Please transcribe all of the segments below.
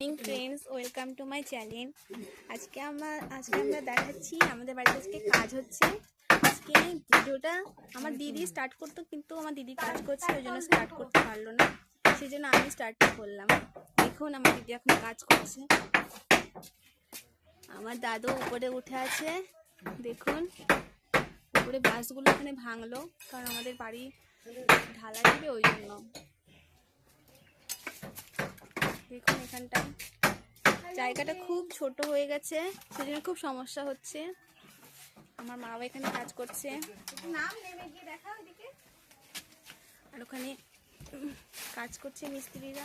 Morning friends welcome to my channel আজকে আমার আজকে আমরা দেখাচ্ছি আমাদের বাড়িতে আজকে কাজ হচ্ছে। আজকে ভিডিওটা আমার দিদি স্টার্ট করতো কিন্তু আমার দিদি কাজ করছে ওই জন্য স্টার্ট করতে পারল না। সেই জন্য আমি স্টার্ট করলাম। দেখুন আমার দিদি এখন কাজ করছে। আমার দাদু উপরে উঠে আছে। দেখুন উপরে বাসগুলো এখানে ভাঙলো কারণ আমাদের বাড়ি ঢালা দিবে ওই জন্য। দেখুন এখানটায় জায়গাটা খুব ছোট হয়ে গেছে সেজন্য খুব সমস্যা হচ্ছে। আমার মা বাবা এখানে কাজ করছে। আর ওখানে কাজ করছে মিস্ত্রিরা।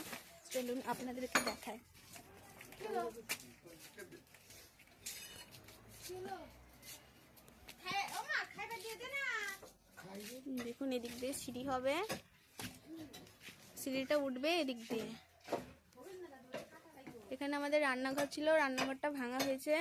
চলুন আপনাদেরকে দেখায়। দেখুন এদিক দিয়ে সিঁড়ি হবে। সিঁড়িটা উঠবে এদিক দিয়ে। এখানে আমাদের রান্নাঘর ছিল, রান্নাঘরটা ভাঙা হয়েছে।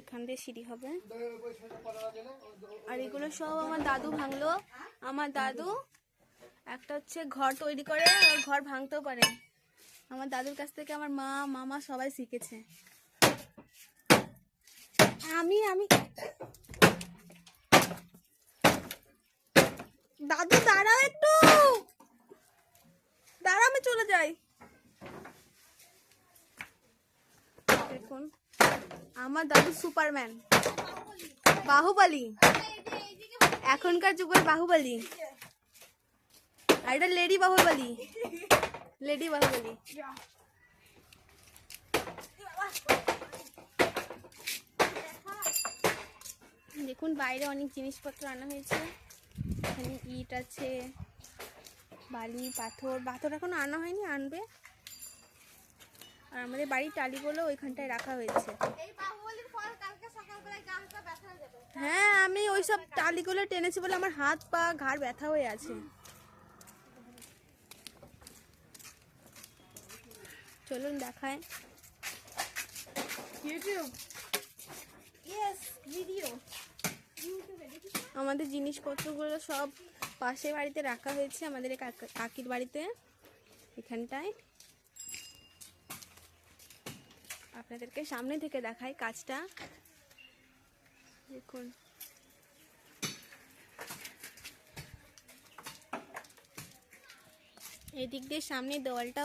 এখান দিয়ে সিঁড়ি হবে। আর এগুলো সব আমার দাদু ভাঙলো। আমার দাদু একটা হচ্ছে ঘর তৈরি করে আর ঘর ভাঙতেও পারে। আমার দাদুর কাছ থেকে আমার মা, মামা সবাই শিখেছে। আমি আমি দাদু, দাঁড়াও একটু। দাঁড়া আমি চলে যাই। দেখুন, আমার দাদু সুপারম্যান। বাহুবলী। এখনকার যুগের বাহুবলী। আর এটা লেডি বাহুবলী। লেডি বাহুবলী। দেখুন, বাইরে অনেক জিনিসপত্র আনা হয়েছে। এখানে ইট আছে বালি পাথর। পাথর এখনও আনা হয়নি আনবে। আর আমাদের বাড়ির টালিগুলো ওইখানটায় রাখা হয়েছে। হ্যাঁ আমি ওই সব টালিগুলো টেনেছি বলে আমার হাত পা ঘাড় ব্যথা হয়ে আছে। চলুন দেখায় ইউটিউব। ইয়েস ভিডিও আমাদের জিনিসপত্রগুলো সব পাশের বাড়িতে রাখা হয়েছে, আমাদের কাকির বাড়িতে, এখানটায়। আপনাদেরকে সামনে থেকে দেখাই কাজটা। দেখুন। এই দিক দিয়ে সামনে দেওয়ালটা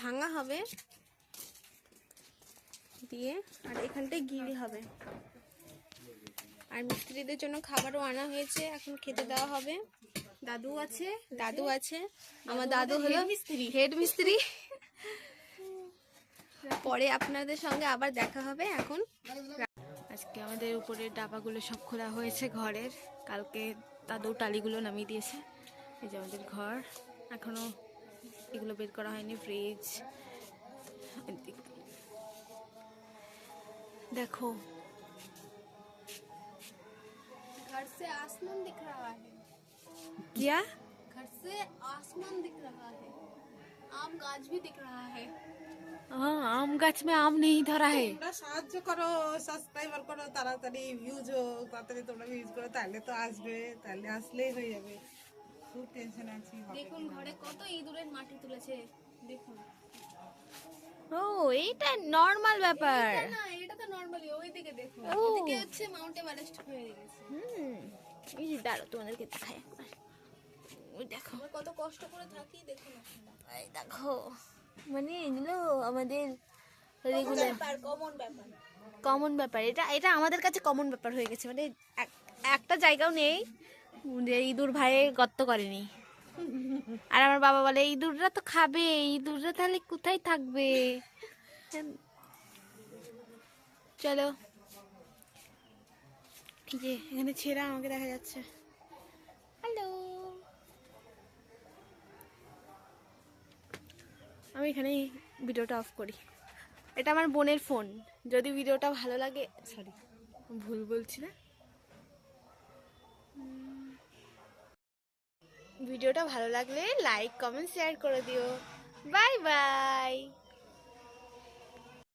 ভাঙা হবে। দিয়ে আর এখানটায় গিরি হবে। আর মিস্ত্রিদের জন্য খাবারও আনা হয়েছে এখন খেতে দেওয়া হবে। দাদু আছে? দাদু আছে। আমার দাদু হলো মিস্ত্রি হেড মিস্ত্রি পরে আপনাদের সঙ্গে আবার দেখা হবে এখন। আজকে আমাদের উপরের ডাবাগুলো সব খোলা হয়েছে ঘরের। কালকে দাদু টালিগুলো নামিয়ে দিয়েছে। এই যে আমাদের ঘর। এখনও এগুলো বের করা হয়নি ফ্রিজ দেখো घर से आसमान दिख रहा है क्या घर से आसमान दिख रहा है आम गाछ भी दिख रहा है हाँ आम गाछ में आम नहीं धरा है তোমরা সাহায্য করো সাবস্ক্রাইবার করো তাড়াতাড়ি ভিউজ হোক তাড়াতাড়ি তোমরা ভিউজ করো তাহলে তো আসবে তাহলে আসলেই হয়ে যাবে খুব টেনশন আছি হবে দেখুন ঘরে কত ইঁদুরের মাটি তুলেছে দেখুন ও এইটা নর্মাল ব্যাপার না এটা তো নরমালি ওইদিকে দেখুন ও। ওইদিকে হচ্ছে মাউন্ট এভারেস্ট হয়ে গেছে হুম এই যে দাঁড়ো তোমাদেরকে দেখাই একবার। দেখো। কত কষ্ট করে থাকি আপনারা এই দেখো মানে এগুলো আমাদের রেগুলার কমন ব্যাপার। কমন ব্যাপার। এটা এটা আমাদের কাছে কমন ব্যাপার হয়ে গেছে। মানে এক- একটা জায়গাও নেই যে ইঁদুর ভাইয়ে গর্ত করেনি। আর আমার বাবা বলে ইঁদুররা তো খাবে ইঁদুররা তাহলে কোথায় থাকবে? চলো। যে এখানে ছেঁড়া আমাকে দেখা যাচ্ছে। হ্যালো আমি এখানেই ভিডিওটা অফ করি। এটা আমার বোনের ফোন। যদি ভিডিওটা ভালো লাগে সরি ভুল বলছি না। ভিডিওটা ভালো লাগলে লাইক কমেন্ট শেয়ার করে দিও। Bye bye